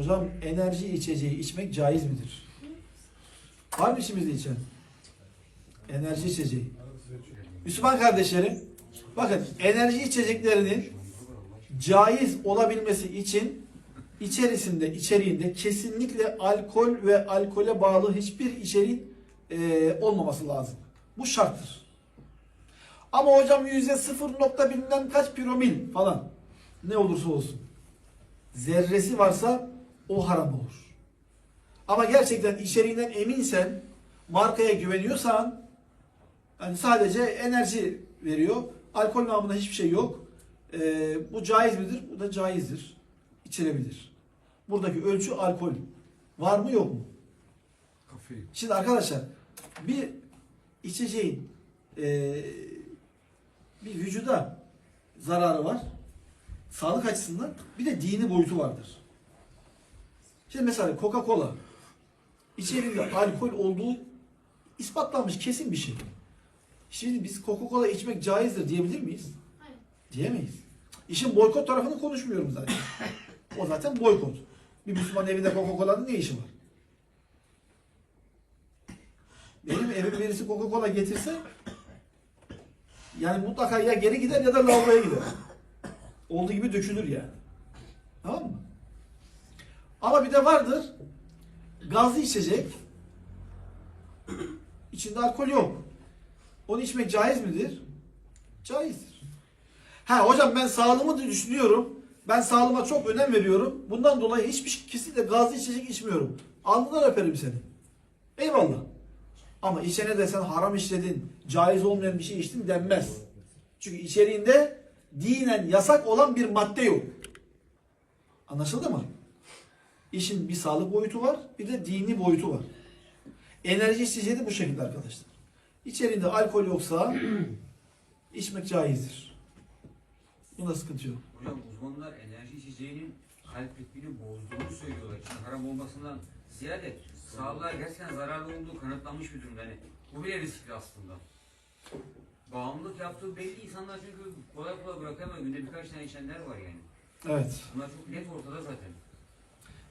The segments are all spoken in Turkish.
Hocam enerji içeceği içmek caiz midir? Var mı içimizde içen? Enerji içeceği. Müslüman kardeşlerim, bakın enerji içeceklerinin caiz olabilmesi için içerisinde, içeriğinde kesinlikle alkol ve alkole bağlı hiçbir içeriğin e, olmaması lazım. Bu şarttır. Ama hocam yüzde sıfır nokta bilmem kaç promil falan ne olursa olsun. Zerresi varsa o haram olur. Ama gerçekten içeriğinden eminsen, markaya güveniyorsan, yani sadece enerji veriyor. Alkol namında hiçbir şey yok. Ee, bu caiz midir? Bu da caizdir. İçilebilir. Buradaki ölçü alkol. Var mı yok mu? Kafein. Şimdi arkadaşlar bir içeceğin eee, bir vücuda zararı var. Sağlık açısından bir de dini boyutu vardır. Şimdi mesela Coca-Cola içeriğinde alkol olduğu ispatlanmış kesin bir şey. Şimdi biz Coca-Cola içmek caizdir diyebilir miyiz? Hayır. Diyemeyiz. İşin boykot tarafını konuşmuyorum zaten. O zaten boykot. Bir Müslüman evinde Coca-Cola'nın ne işi var? Benim evime birisi Coca-Cola getirse yani mutlaka ya geri gider ya da lavaboya gider. Olduğu gibi dökülür yani. Tamam mı? Ama bir de vardır gazlı içecek içinde alkol yok. Onu içmek caiz midir? Caizdir. Ha hocam ben sağlığımı da düşünüyorum. Ben sağlığıma çok önem veriyorum. Bundan dolayı hiçbir kesinlikle gazlı içecek içmiyorum. Alnından öperim seni. Eyvallah. Ama içene de sen haram işledin, caiz olmayan bir şey içtin denmez. Çünkü içeriğinde dinen yasak olan bir madde yok. Anlaşıldı mı? İşin bir sağlık boyutu var, bir de dini boyutu var. Enerji içeceği de bu şekilde arkadaşlar. İçeriğinde alkol yoksa içmek caizdir. Bunda sıkıntı yok. Hocam uzmanlar enerji içeceğinin kalp ritmini bozduğunu söylüyorlar. İçin haram olmasından ziyade sağlığa gerçekten zararlı olduğu kanıtlanmış bir durum. Yani bu bile riskli aslında. Bağımlılık yaptığı belli insanlar çünkü kolay kolay bırakamıyor. Günde birkaç tane içenler var yani. Evet. Bunlar çok net ortada zaten.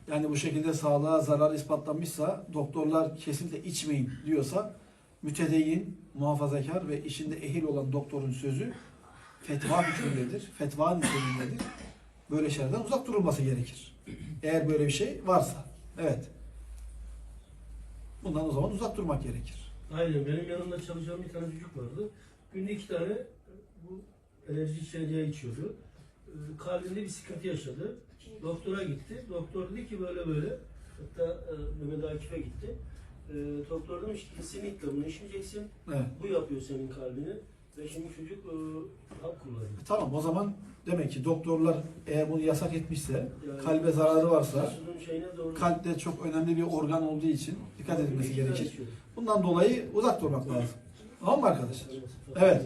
Yani bu şekilde sağlığa zarar ispatlanmışsa, doktorlar kesinlikle içmeyin diyorsa, mütedeyyin, muhafazakar ve işinde ehil olan doktorun sözü fetva hükmündedir. Fetva niteliğindedir. Böyle şeylerden uzak durulması gerekir. Eğer böyle bir şey varsa. Evet. Bundan o zaman uzak durmak gerekir. Aynen benim yanımda çalışan bir tane çocuk vardı. Günde iki tane bu enerji içeceği içiyordu. Ee, Kalbinde bir sıkıntı yaşadı. Doktora gitti. Doktor dedi ki böyle böyle. Hatta e, Mehmet Akif'e gitti. E, doktor demiş ki kesinlikle bunu içmeyeceksin. Evet. Bu yapıyor senin kalbini. Ve şimdi çocuk e, hap kullanıyor. Tamam o zaman demek ki doktorlar eğer bunu yasak etmişse, Yani kalbe zararı varsa, Mesut'un şeyine doğru. kalp de çok önemli bir organ olduğu için dikkat edilmesi gerekir. Bundan dolayı uzak durmak lazım. Tamam mı arkadaşlar? Evet.